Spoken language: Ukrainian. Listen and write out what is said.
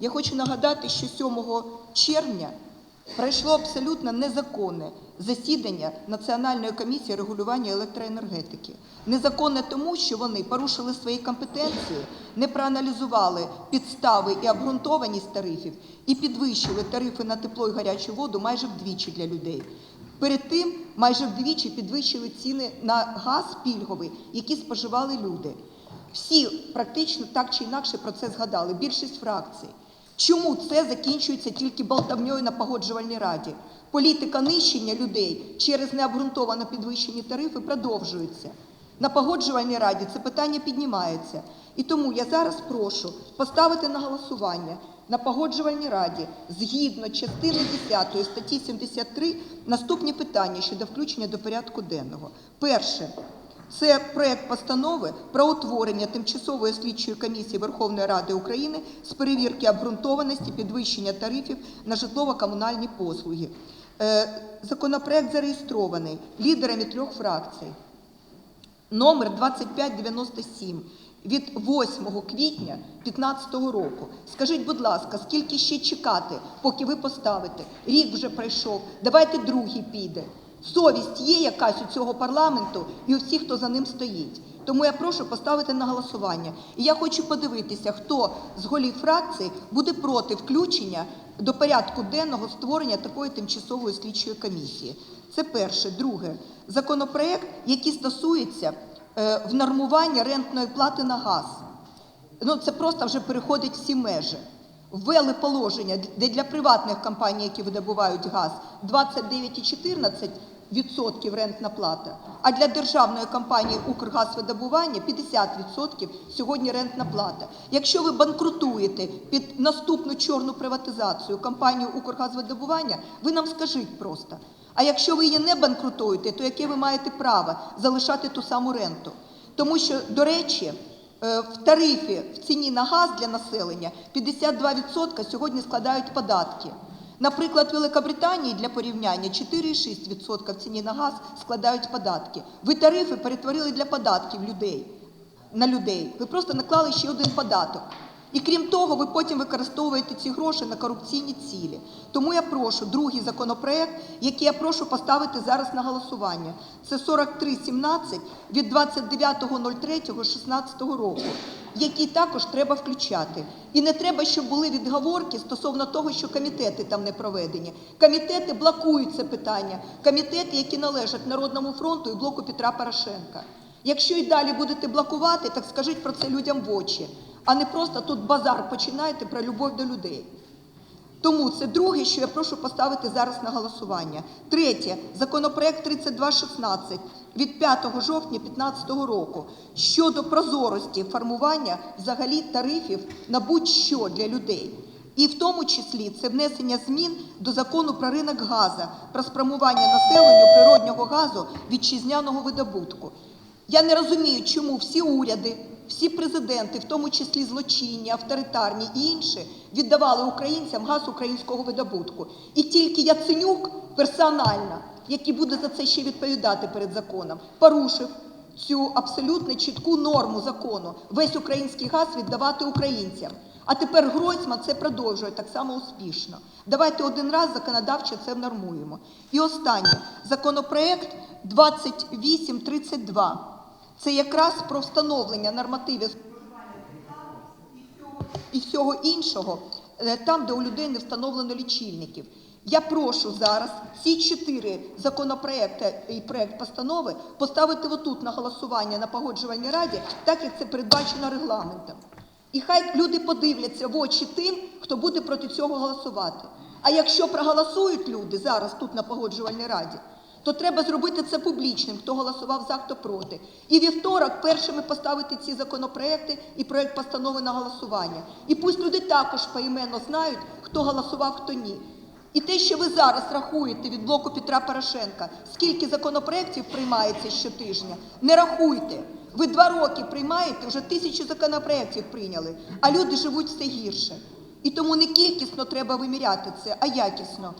я хочу нагадати, що 7 червня пройшло абсолютно незаконне засідання Національної комісії регулювання електроенергетики. Незаконне тому, що вони порушили свої компетенції, не проаналізували підстави і обґрунтованість тарифів і підвищили тарифи на тепло і гарячу воду майже вдвічі для людей. Перед тим майже вдвічі підвищили ціни на газ пільговий, які споживали люди. Всі практично так чи інакше про це згадали, більшість фракцій. Чому це закінчується тільки болтавньою на погоджувальній раді? Політика нищення людей через необґрунтовано підвищені тарифи продовжується. На погоджувальній раді це питання піднімається. І тому я зараз прошу поставити на голосування на погоджувальній раді згідно частини 10 статті 73 наступні питання щодо включення до порядку денного. Перше. Це проект постанови про утворення тимчасової слідчої комісії Верховної Ради України з перевірки обґрунтованості підвищення тарифів на житлово-комунальні послуги. Е, Законопроект зареєстрований лідерами трьох фракцій. Номер 2597 від 8 квітня 2015 року. Скажіть, будь ласка, скільки ще чекати, поки ви поставите? Рік вже пройшов. Давайте другий піде. Совість є якась у цього парламенту і у всіх, хто за ним стоїть. Тому я прошу поставити на голосування. І я хочу подивитися, хто з голів фракцій буде проти включення до порядку денного створення такої тимчасової слідчої комісії. Це перше. Друге, законопроект, який стосується е, внормування рентної плати на газ. Ну це просто вже переходить всі межі. Ввели положення, де для приватних компаній, які видобувають газ, 29,14 відсотків рентна плата, а для державної компанії Укргазвидобування 50% сьогодні рентна плата. Якщо ви банкрутуєте під наступну чорну приватизацію компанію Укргазвидобування, ви нам скажіть просто. А якщо ви її не банкрутуєте, то яке ви маєте право залишати ту саму ренту? Тому що, до речі, в тарифі в ціні на газ для населення 52% сьогодні складають податки. Наприклад, в Великобританії для порівняння 4,6% в ціні на газ складають податки. Ви тарифи перетворили для податків людей на людей. Ви просто наклали ще один податок. І крім того, ви потім використовуєте ці гроші на корупційні цілі. Тому я прошу другий законопроект, який я прошу поставити зараз на голосування. Це 4317 від 29.03.16 року, який також треба включати. І не треба, щоб були відговорки стосовно того, що комітети там не проведені. Комітети блокують це питання. Комітети, які належать Народному фронту і блоку Петра Порошенка. Якщо і далі будете блокувати, так скажіть про це людям в очі, а не просто тут базар починаєте про любов до людей. Тому це друге, що я прошу поставити зараз на голосування. Третє, законопроект 3216 від 5 жовтня 2015 року щодо прозорості формування взагалі тарифів на будь-що для людей. І в тому числі це внесення змін до закону про ринок газу, про спрямування населенню природнього газу вітчизняного видобутку. Я не розумію, чому всі уряди, всі президенти, в тому числі злочинні, авторитарні і інші, віддавали українцям газ українського видобутку. І тільки Яценюк персонально, який буде за це ще відповідати перед законом, порушив цю абсолютно чітку норму закону весь український газ віддавати українцям. А тепер Гройсман це продовжує так само успішно. Давайте один раз законодавчо це внормуємо. І останнє законопроект 2832. Це якраз про встановлення нормативів і всього іншого, е, там, де у людей не встановлено лічильників. Я прошу зараз ці чотири законопроекти і проект постанови поставити отут на голосування на погоджувальній раді, так як це передбачено регламентом. І хай люди подивляться в очі тим, хто буде проти цього голосувати. А якщо проголосують люди зараз тут на погоджувальній раді, то треба зробити це публічним, хто голосував за, хто проти. І вівторок першими поставити ці законопроекти і проект постанови на голосування. І пусть люди також поіменно знають, хто голосував, хто ні. І те, що ви зараз рахуєте від блоку Петра Порошенка, скільки законопроєктів приймається щотижня, не рахуйте. Ви два роки приймаєте, вже тисячу законопроєктів прийняли, а люди живуть все гірше. І тому не кількісно треба виміряти це, а якісно.